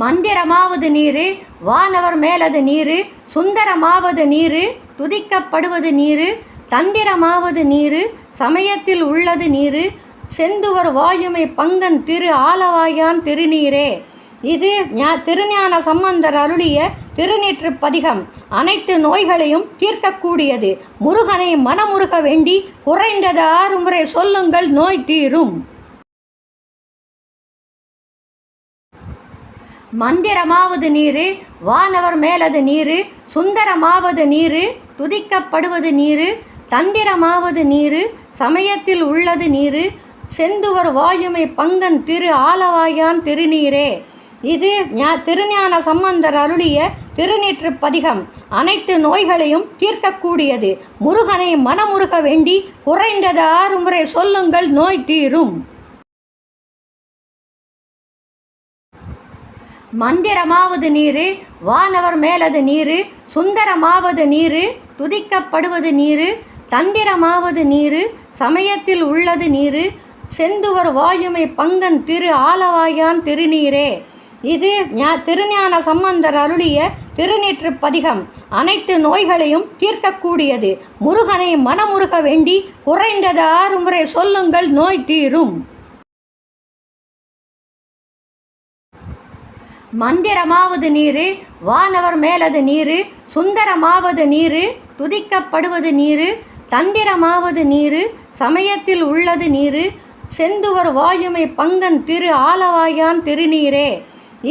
மந்திரமாவது நீரு வானவர் மேலது நீரு சுந்தரமாவது நீரு துதிக்கப்படுவது நீரு தந்திரமாவது நீரு சமயத்தில் உள்ளது நீரு செந்துவர் வாயுமை பங்கன் திரு ஆலவாயான் திருநீரே. இது ஞா திருஞான சம்பந்தர் அருளிய திருநீற்று பதிகம். அனைத்து நோய்களையும் தீர்க்கக்கூடியது. முருகனை மனமுருக வேண்டி குறைந்தது ஆறு முறை சொல்லுங்கள் நோய் தீரும். மந்திரமாவது நீரு வானவர் மேலது நீரு சுந்தரமாவது நீரு துதிக்கப்படுவது நீரு தந்திரமாவது நீரு சமயத்தில் உள்ளது நீரு செந்துவர் வாயுமை பங்கன் திரு ஆலவாயான் திருநீரே. இது ஞா திருஞான சம்பந்தர் அருளிய திருநீற்று பதிகம். அனைத்து நோய்களையும் தீர்க்கக்கூடியது. முருகனை மனமுருக வேண்டி குறைந்தது ஆறு முறை சொல்லுங்கள் நோய் தீரும். மந்திரமாவது நீரு வானவர் மேலது நீரு சுந்தரமாவது நீரு துதிக்கப்படுவது நீரு தந்திரமாவது நீரு சமயத்தில் உள்ளது நீரு செந்துவர் வாயுமை பங்கன் திரு ஆலவாயான் திருநீரே. இது ஞா திருஞான சம்பந்தர் அருளிய திருநீற்று பதிகம். அனைத்து நோய்களையும் தீர்க்கக்கூடியது. முருகனை மனமுருக வேண்டி குறைந்தது ஆறு முறை சொல்லுங்கள் நோய் தீரும். மந்திரமாவது நீரு வானவர் மேலது நீரு சுந்தரமாவது நீரு துதிக்கப்படுவது நீரு தந்திரமாவது நீரு சமயத்தில் உள்ளது நீரு செந்துவர் வாயுமை பங்கன் திரு ஆலவாயான் திருநீரே.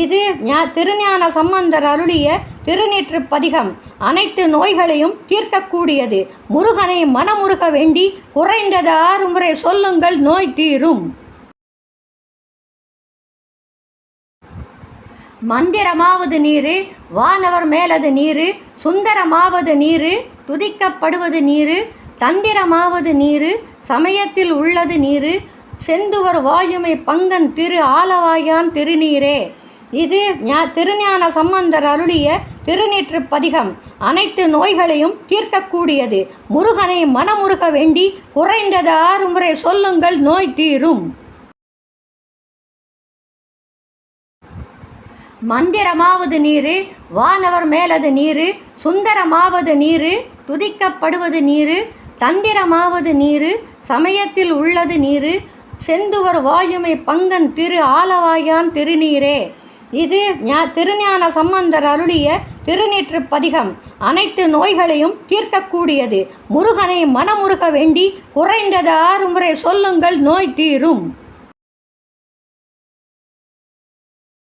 இது ஞா திருஞான சம்பந்தர் அருளிய திருநீற்று பதிகம். அனைத்து நோய்களையும் தீர்க்கக்கூடியது. முருகனை மனமுருக வேண்டி குறைந்தது ஆறு முறை சொல்லுங்கள் நோய் தீரும். மந்திரமாவது நீரு வானவர் மேலது நீரு சுந்தரமாவது நீரு துதிக்கப்படுவது நீரு தந்திரமாவது நீரு சமயத்தில் உள்ளது நீரு செந்துவர் வாயுமை பங்கன் திரு ஆலவாயான் திருநீரே. இது ஞா திருஞான சம்பந்தர் அருளிய திருநீற்று பதிகம். அனைத்து நோய்களையும் தீர்க்கக்கூடியது. முருகனை மனமுருக வேண்டி குறைந்தது ஆறு முறை சொல்லுங்கள் நோய் தீரும். மந்திரமாவது நீரு வானவர் மேலது நீரு சுந்தரமாவது நீரு துதிக்கப்படுவது நீரு தந்திரமாவது நீரு சமயத்தில் உள்ளது நீரு செந்துவர் வாயுமை பங்கன் திரு ஆலவாயான் திருநீரே. இது ஞா திருஞான சம்பந்தர் அருளிய திருநீற்று பதிகம். அனைத்து நோய்களையும் தீர்க்கக்கூடியது. முருகனை மனமுருக வேண்டி குறைந்தது ஆறு முறை சொல்லுங்கள் நோய் தீரும்.